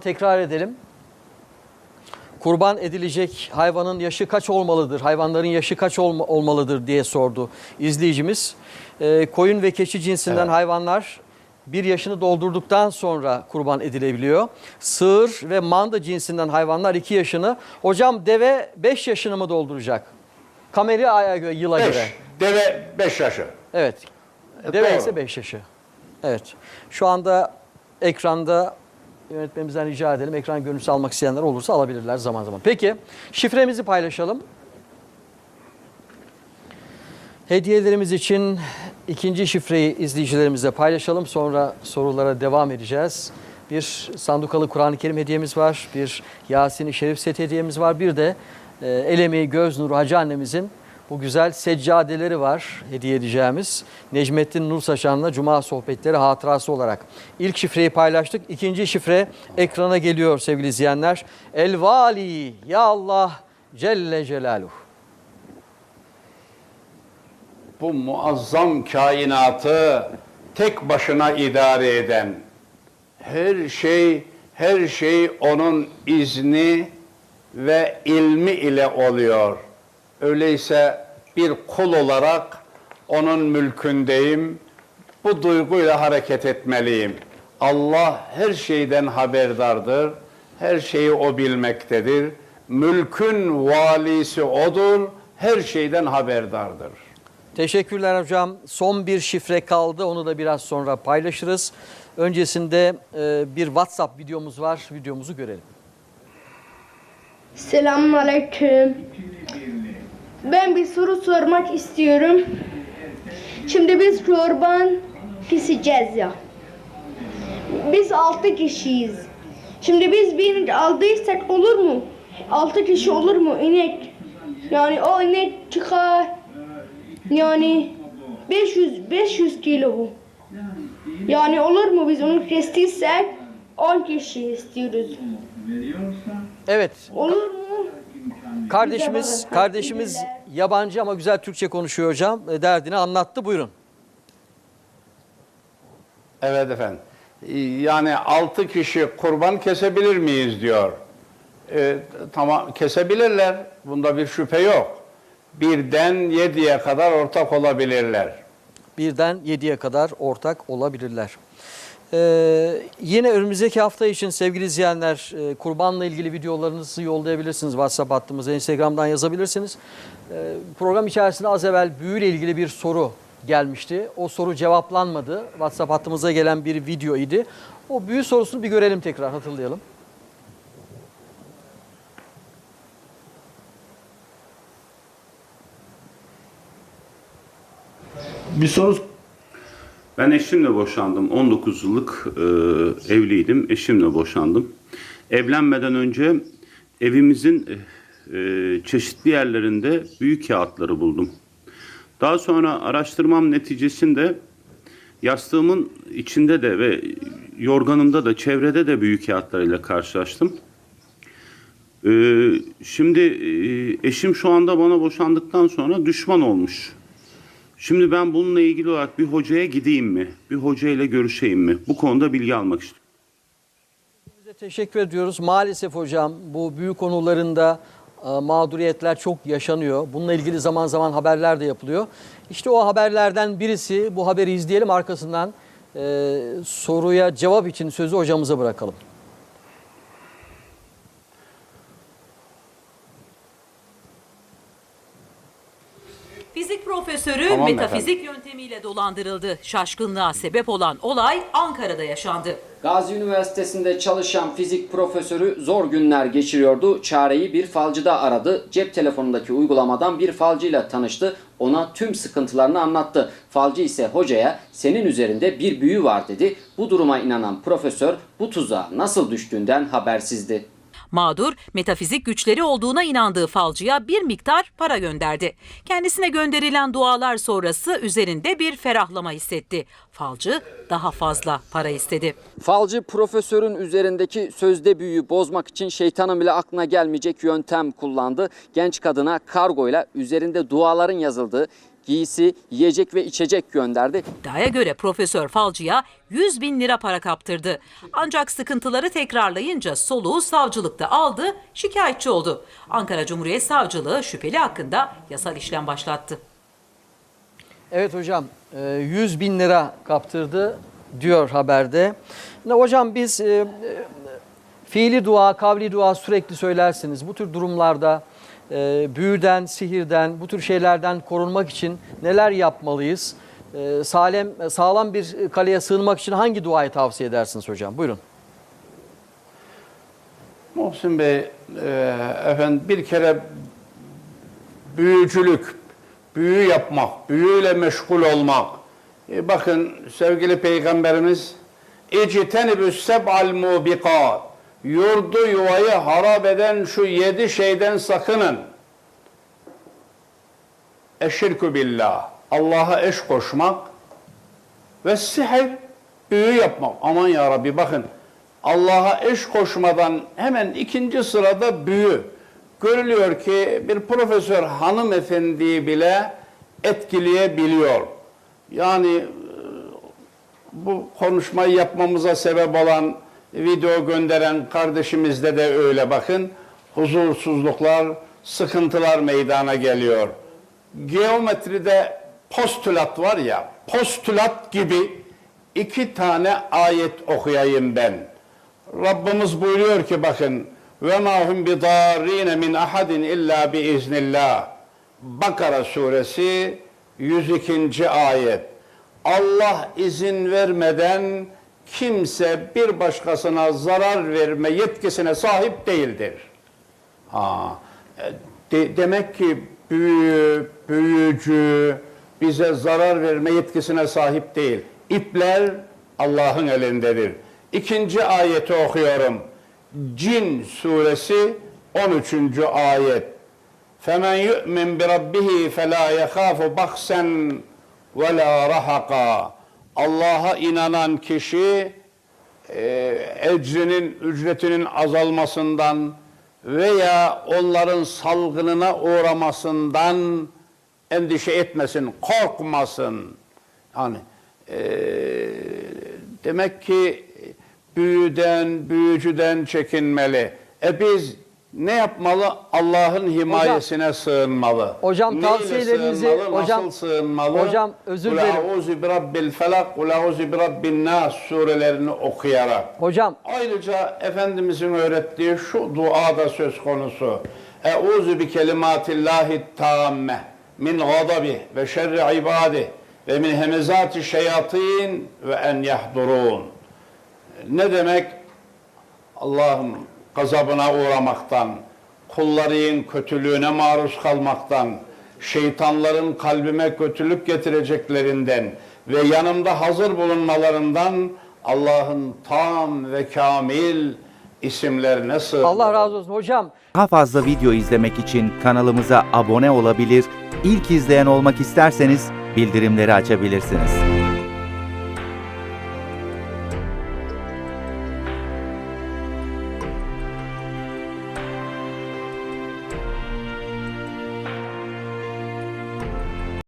Tekrar edelim. Kurban edilecek hayvanın yaşı kaç olmalıdır, hayvanların yaşı kaç olma- olmalıdır diye sordu izleyicimiz. Ee, koyun ve keçi cinsinden Evet. hayvanlar bir yaşını doldurduktan sonra kurban edilebiliyor. Sığır ve manda cinsinden hayvanlar iki yaşını. Hocam deve 5 yaşını mı dolduracak? Kameri aya göre, yıla göre. 5. Deve 5 yaşı. Evet. E, Deve doğru. ise 5 yaşı. Evet. Şu anda ekranda yönetmenimizden rica edelim. Ekran görüntüsü almak isteyenler olursa alabilirler zaman zaman. Peki şifremizi paylaşalım. Hediyelerimiz için ikinci şifreyi izleyicilerimizle paylaşalım. Sonra sorulara devam edeceğiz. Bir sandukalı Kur'an-ı Kerim hediyemiz var. Bir Yasin-i Şerif set hediyemiz var. Bir de e, el emeği göz nuru Hacı annemizin bu güzel seccadeleri var hediye edeceğimiz. Necmettin Nur Cuma sohbetleri hatırası olarak. İlk şifreyi paylaştık. İkinci şifre ekrana geliyor sevgili izleyenler. El Vali Ya Allah Celle Celaluhu. Bu muazzam kainatı tek başına idare eden, her şey her şey onun izni ve ilmi ile oluyor. Öyleyse bir kul olarak onun mülkündeyim. Bu duyguyla hareket etmeliyim. Allah her şeyden haberdardır. Her şeyi o bilmektedir. Mülkün valisi odur. Her şeyden haberdardır. Teşekkürler hocam. Son bir şifre kaldı. Onu da biraz sonra paylaşırız. Öncesinde e, bir WhatsApp videomuz var. Videomuzu görelim. Selamun Aleyküm. Ben bir soru sormak istiyorum. Şimdi biz kurban keseceğiz ya. Biz altı kişiyiz. Şimdi biz bir aldıysak olur mu? Altı kişi olur mu inek? Yani o inek çıkar. Yani 500 500 kilo bu. Yani olur mu biz onu kestiysek 10 kişi istiyoruz. Evet. Olur mu? Kardeşimiz kardeşimiz yabancı ama güzel Türkçe konuşuyor hocam. E, Derdini anlattı. Buyurun. Evet efendim. Ee, Yani altı kişi kurban kesebilir miyiz diyor. Ee, tamam kesebilirler. Bunda bir şüphe yok. Birden yediye kadar ortak olabilirler. Birden 7'ye kadar ortak olabilirler. Ee, yine önümüzdeki hafta için sevgili izleyenler e, kurbanla ilgili videolarınızı yollayabilirsiniz. WhatsApp hattımıza, Instagram'dan yazabilirsiniz. Ee, program içerisinde az evvel büyüyle ilgili bir soru gelmişti. O soru cevaplanmadı. WhatsApp hattımıza gelen bir video idi. O büyü sorusunu bir görelim tekrar hatırlayalım. Bir soru ben eşimle boşandım. 19 yıllık e, evliydim. Eşimle boşandım. Evlenmeden önce evimizin e, e, çeşitli yerlerinde büyük kağıtları buldum. Daha sonra araştırmam neticesinde yastığımın içinde de ve yorganımda da çevrede de büyük kağıtlarıyla karşılaştım. E, şimdi e, eşim şu anda bana boşandıktan sonra düşman olmuş. Şimdi ben bununla ilgili olarak bir hocaya gideyim mi? Bir hocayla görüşeyim mi? Bu konuda bilgi almak istiyorum. Size teşekkür ediyoruz. Maalesef hocam bu büyük konularında e, mağduriyetler çok yaşanıyor. Bununla ilgili zaman zaman haberler de yapılıyor. İşte o haberlerden birisi bu haberi izleyelim arkasından e, soruya cevap için sözü hocamıza bırakalım. Fizik profesörü Tamam metafizik yöntemiyle dolandırıldı. Şaşkınlığa sebep olan olay Ankara'da yaşandı. Gazi Üniversitesi'nde çalışan fizik profesörü zor günler geçiriyordu. Çareyi bir falcıda aradı. Cep telefonundaki uygulamadan bir falcıyla tanıştı. Ona tüm sıkıntılarını anlattı. Falcı ise hocaya senin üzerinde bir büyü var dedi. Bu duruma inanan profesör bu tuzağa nasıl düştüğünden habersizdi. Mağdur, metafizik güçleri olduğuna inandığı falcıya bir miktar para gönderdi. Kendisine gönderilen dualar sonrası üzerinde bir ferahlama hissetti. Falcı daha fazla para istedi. Falcı profesörün üzerindeki sözde büyüyü bozmak için şeytanın bile aklına gelmeyecek yöntem kullandı. Genç kadına kargoyla üzerinde duaların yazıldığı giysi, yiyecek ve içecek gönderdi. İddiaya göre Profesör Falcı'ya 100 bin lira para kaptırdı. Ancak sıkıntıları tekrarlayınca soluğu savcılıkta aldı, şikayetçi oldu. Ankara Cumhuriyet Savcılığı şüpheli hakkında yasal işlem başlattı. Evet hocam e, 100 bin lira kaptırdı diyor haberde. Hocam biz e, e, fiili dua, kavli dua sürekli söylersiniz. Bu tür durumlarda e, büyüden, sihirden, bu tür şeylerden korunmak için neler yapmalıyız? E, Sağlam, bir kaleye sığınmak için hangi duayı tavsiye edersiniz hocam? Buyurun. Muhsin Bey, e, efendim bir kere büyücülük, büyü yapmak, büyüyle meşgul olmak. E, bakın sevgili Peygamberimiz İctenibüs seb'al mubikat Yurdu yuvayı harap eden şu yedi şeyden sakının. Eşirkü billah. Allah'a eş koşmak ve sihir büyü yapmak. Aman ya Rabbi bakın. Allah'a eş koşmadan hemen ikinci sırada büyü. Görülüyor ki bir profesör hanımefendiyi bile etkileyebiliyor. Yani e, bu konuşmayı yapmamıza sebep olan video gönderen kardeşimizde de öyle bakın. Huzursuzluklar, sıkıntılar meydana geliyor. Geometride postülat var ya, postülat gibi iki tane ayet okuyayım ben. Rabbimiz buyuruyor ki bakın ve ma hum bidarrine min ahadin illa bi iznillah. Bakara suresi 102. ayet. Allah izin vermeden kimse bir başkasına zarar verme yetkisine sahip değildir. Ha, e, de- demek ki büyü, büyücü bize zarar verme yetkisine sahip değil. İpler Allah'ın elindedir. İkinci ayeti okuyorum. Cin suresi 13. ayet. Femen yu'min bi rabbih fe la yakhafu bahsen ve la rahaka. Allah'a inanan kişi e, ecrinin, ücretinin azalmasından veya onların salgınına uğramasından endişe etmesin, korkmasın. Yani e, demek ki büyüden, büyücüden çekinmeli. E biz ne yapmalı? Allah'ın himayesine sığınmalı. Hocam Neyle tavsiyelerinizi- sığınmalı, hocam- nasıl sığınmalı? hocam özür dilerim. Euzu bi rabbil felak, kul euzu bi rabbin nas surelerini okuyarak. Hocam Ayrıca Efendimizin öğrettiği şu dua da söz konusu. Euzu bi kelimatillahi tamme min gadabi ve şerri ibadi ve min hemezati şeyatin ve en yahdurun. Ne demek? Allah'ım gazabına uğramaktan, kulların kötülüğüne maruz kalmaktan, şeytanların kalbime kötülük getireceklerinden ve yanımda hazır bulunmalarından Allah'ın tam ve kamil isimlerine sığınırım. Allah razı olsun hocam. Daha fazla video izlemek için kanalımıza abone olabilir, ilk izleyen olmak isterseniz bildirimleri açabilirsiniz.